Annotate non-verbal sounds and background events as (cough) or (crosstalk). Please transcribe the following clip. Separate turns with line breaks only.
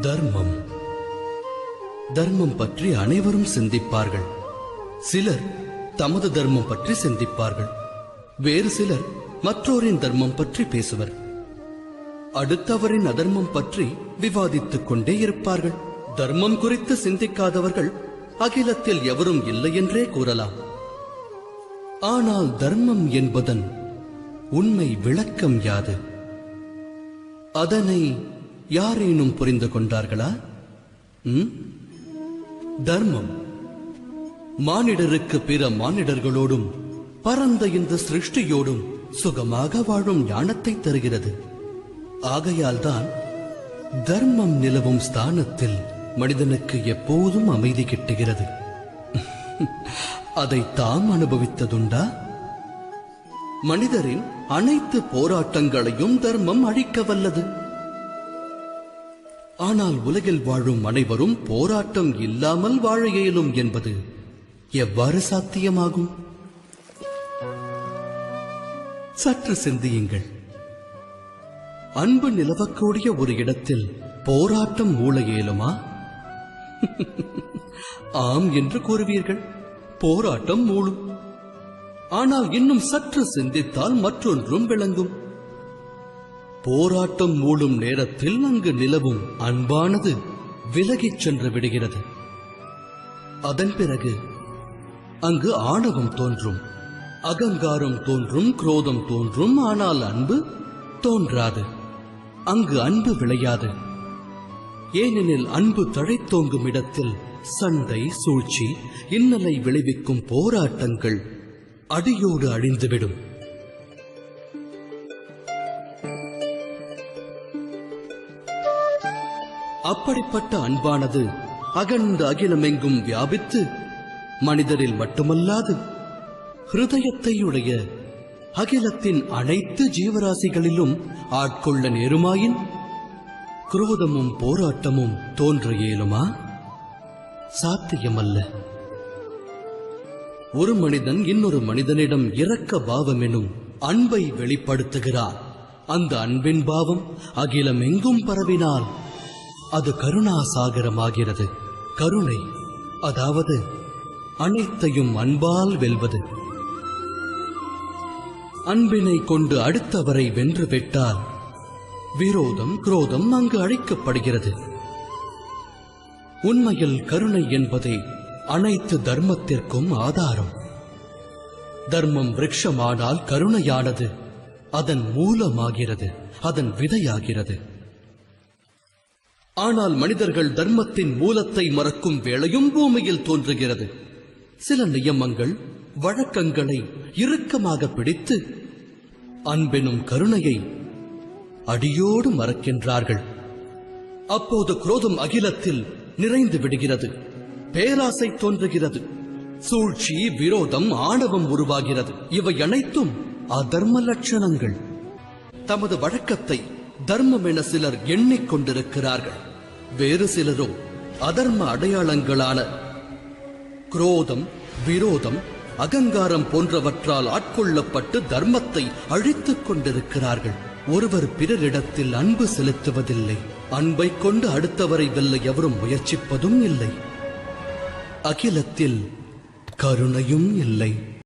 தர்மம். தர்மம் பற்றி அனைவரும் சிந்திப்பார்கள். சிலர் தமது தர்மம் பற்றி சிந்திப்பார்கள். வேறு சிலர் மற்றோரின் தர்மம் பற்றி பேசுவர். அடுத்தவரின் அதர்மம் பற்றி விவாதித்துக் கொண்டே இருப்பார்கள். தர்மம் குறித்து சிந்திக்காதவர்கள் அகிலத்தில் எவரும் இல்லை என்றே கூறலாம். ஆனால் தர்மம் என்பதன் உண்மை விளக்கம் யாது? அதனை யாரேனும் புரிந்து கொண்டார்களா? தர்மம். மானிடருக்கு பிற மானிடர்களோடும் பரந்த இந்த சிருஷ்டியோடும் சுகமாக வாழும் ஞானத்தை தருகிறது. ஆகையால்தான் தர்மம் நிலவும் ஸ்தானத்தில் மனிதனுக்கு எப்போதும் அமைதி கிட்டுகிறது. அதை தாம் அனுபவித்ததுண்டா? மனிதரின் அனைத்து போராட்டங்களையும் தர்மம் அழிக்க வல்லது. ஆனால் உலகில் வாழும் அனைவரும் போராட்டம் இல்லாமல் வாழ இயலும் என்பது எவ்வாறு சாத்தியமாகும்? சற்று சிந்தியுங்கள். அன்பு நிலவக்கூடிய ஒரு இடத்தில் போராட்டம் மூள இயலுமா? (laughs) ஆம் என்று கூறுவீர்கள். போராட்டம் மூழும் ஆனால் இன்னும் சற்று சிந்தித்தால் மற்றொன்றும் விளங்கும். போராட்டம் மூடும் நேரத்தில் அங்கு நிலவும் அன்பானது விலகிச் சென்று விடுகிறது. அதன் பிறகு அங்கு ஆணவம் தோன்றும் அகங்காரம் தோன்றும் குரோதம் தோன்றும் ஆனால் அன்பு தோன்றாது. அங்கு அன்பு விளையாது. ஏனெனில் அன்பு தழைத்தோங்கும் இடத்தில் சண்டை சூழ்ச்சி இன்னலை விளைவிக்கும் போராட்டங்கள் அடியோடு அழிந்துவிடும். அப்படிப்பட்ட அன்பானது அகண்ட அகிலமெங்கும் வியாபித்து மனிதரில் மட்டுமல்லாது ஹிருதயத்தையுடைய அகிலத்தின் அனைத்து ஜீவராசிகளிலும் ஆட்கொள்ள நேருமாயின் குரோதமும் போராட்டமும் தோன்ற இயலுமா? சாத்தியமல்ல. ஒரு மனிதன் இன்னொரு மனிதனிடம் இரக்க பாவம் எனும் அன்பை வெளிப்படுத்துகிறான் அந்த அன்பின் பாவம் அகிலம் எங்கும் பரவினால் அது கருணாசாகரமாகிறது. கருணை அதாவது அனைத்தையும் அன்பால் வெல்வது. அன்பினை கொண்டு அடுத்தவரை வென்று விட்டால் விரோதம் குரோதம் அங்கு அழிக்கப்படுகிறது. உண்மையில் கருணை என்பதே அனைத்து தர்மத்திற்கும் ஆதாரம். தர்மம் விரக்ஷமானால் கருணையானது அதன் மூலமாகிறது அதன் விதையாகிறது. ஆனால் மனிதர்கள் தர்மத்தின் மூலத்தை மறக்கும் வேளையும் பூமியில் தோன்றுகிறது. சில நியமங்கள் வழக்கங்களை இறுக்கமாக பிடித்து அன்பெனும் கருணையை அடியோடு மறக்கின்றார்கள். அப்போது குரோதம் அகிலத்தில் நிறைந்து விடுகிறது. பேராசை தோன்றுகிறது. சூழ்ச்சி விரோதம் ஆணவம் உருவாகிறது. இவை அனைத்தும் அதர்ம லட்சணங்கள். தமது வழக்கத்தை தர்மம் என சிலர் எண்ணிக்கொண்டிருக்கிறார்கள். வேறு சிலரோ அதர்ம அடையாளங்களான குரோதம் விரோதம் அகங்காரம் போன்றவற்றால் ஆட்கொள்ளப்பட்டு தர்மத்தை அழித்துக் கொண்டிருக்கிறார்கள். ஒருவர் பிறரிடத்தில் அன்பு செலுத்துவதில்லை. அன்பை கொண்டு அடுத்தவரை வெல்ல எவரும் முயற்சிப்பதும் இல்லை. அகிலத்தில் கருணையும் இல்லை.